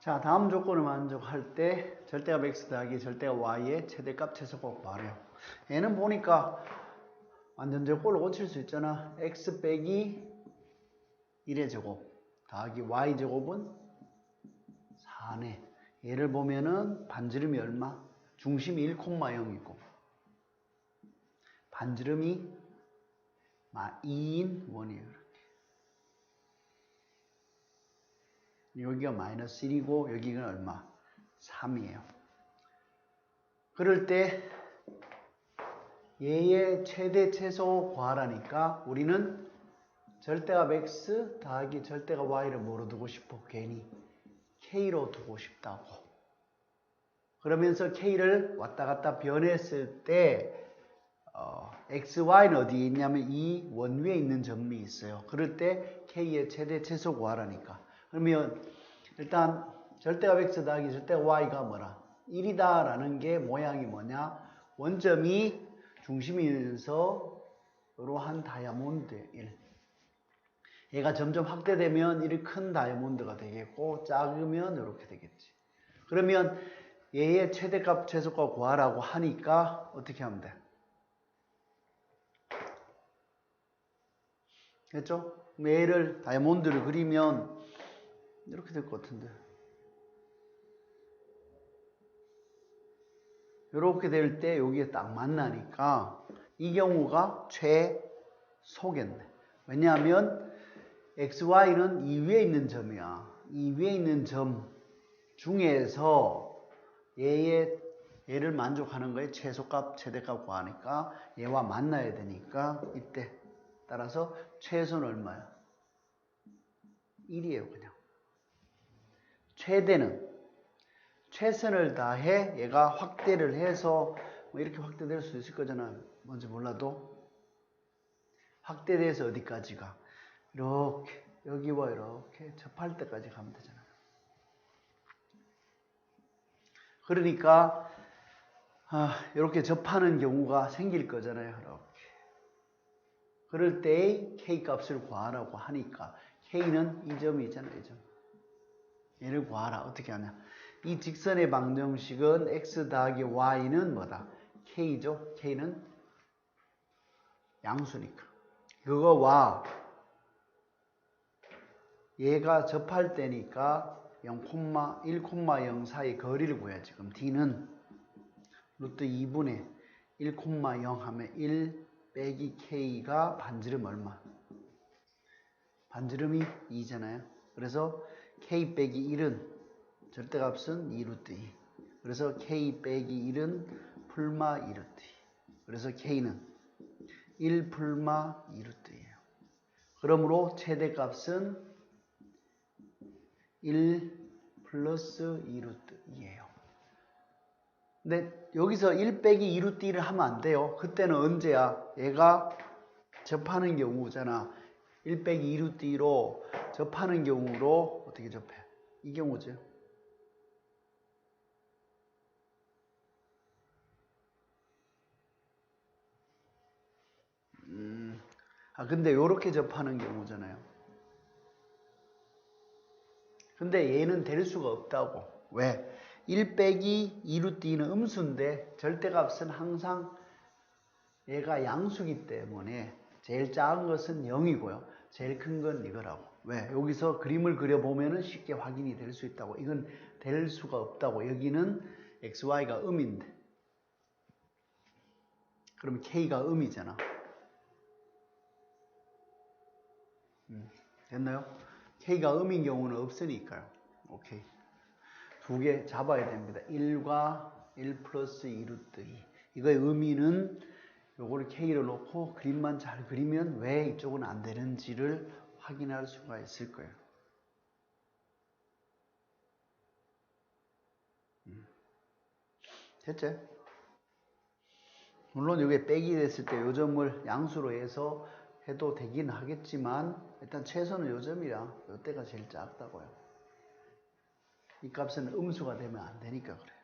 자, 다음 조건을 만족할 때 절대값 x 더하기 절대값 y의 최대값 최소값 구하래요. 얘는 보니까 완전 제곱을 고칠 수 있잖아. x 빼기 1의 제곱 더하기 y 제곱은 4네. 얘를 보면은 반지름이 얼마? 중심이 1,0이고 반지름이 2인 원이에요. 여기가 마이너스 1이고 여기가 얼마? 3이에요. 그럴 때 얘의 최대 최소 구하라니까 우리는 절대값 x 더하기 절대값 y를 뭐로 두고 싶어? 괜히 k로 두고 싶다고. 그러면서 k를 왔다 갔다 변했을 때 어, x, y는 어디에 있냐면 이 원위에 있는 점이 있어요. 그럴 때 k의 최대 최소 구하라니까. 그러면 일단 절대값 x 더하기 절대값 y가 뭐라? 1이다 라는 게 모양이 뭐냐? 원점이 중심이면서로 한 다이아몬드 1. 얘가 점점 확대되면 이리 큰 다이아몬드가 되겠고 작으면 이렇게 되겠지. 그러면 얘의 최대값 최소값 구하라고 하니까 어떻게 하면 돼? 됐죠? 얘를 다이아몬드를 그리면 이렇게 될 것 같은데. 이렇게 될 때 여기에 딱 만나니까 이 경우가 최소겠네. 왜냐하면 XY는 이 위에 있는 점이야. 이 위에 있는 점 중에서 얘의 얘를 만족하는 거에 최소값, 최대값 구하니까 얘와 만나야 되니까 이때 따라서 최소는 얼마야? 1이에요, 그냥. 최대는 최선을 다해 얘가 확대를 해서 뭐 이렇게 확대될 수 있을 거잖아. 뭔지 몰라도 확대돼서 어디까지가 이렇게 여기와 이렇게 접할 때까지 가면 되잖아요. 그러니까 아, 이렇게 접하는 경우가 생길 거잖아요. 이렇게. 그럴 때의 k 값을 구하라고 하니까 k는 이 점이 있잖아요. 이 점. 얘를 구하라. 어떻게 하냐. 이 직선의 방정식은 x 더하기 y는 뭐다? k죠. k는 양수니까. 그거와 얘가 접할 때니까 0,1,0 사이 거리를 구해야지. 그럼 d는 루트 2분의 1,0 하면 1 빼기 k가 반지름 얼마? 반지름이 2잖아요. 그래서 k 빼기 1은 절대값은 2루트 2. 그래서 k 빼기 1은 풀마 2루트 2. 그래서 k는 1 풀마 2루트 2예요. 그러므로 최대값은 1 플러스 2루트 2예요. 근데 여기서 1 빼기 2루트 2를 하면 안 돼요. 그때는 언제야? 얘가 접하는 경우잖아. 1 빼기 2루트 2로 접하는 경우로 어떻게 접해? 이 경우죠. 음, 아 근데 이렇게 접하는 경우잖아요. 근데 얘는 될 수가 없다고. 왜? 1 빼기 2루트 2는 음수인데 절대값은 항상 얘가 양수기 때문에 제일 작은 것은 0이고요. 제일 큰 건 이거라고. 왜? 여기서 그림을 그려보면 쉽게 확인이 될 수 있다고. 이건 될 수가 없다고. 여기는 xy가 음인데. 그럼 k가 음이잖아. 음, 됐나요? k가 음인 경우는 없으니까요. 오케이. 두 개 잡아야 됩니다. 1과 1 플러스 2루트 2. 이거의 의미는 요거를 k를 놓고 그림만 잘 그리면 왜 이쪽은 안 되는지를 확인할 수가 있을 거예요. 음. 됐죠? 물론 여기에 빼기 됐을 때 요점을 양수로 해서 해도 되긴 하겠지만 일단 최소는 요점이라 요때가 제일 작다고요. 이 값은 음수가 되면 안 되니까 그래.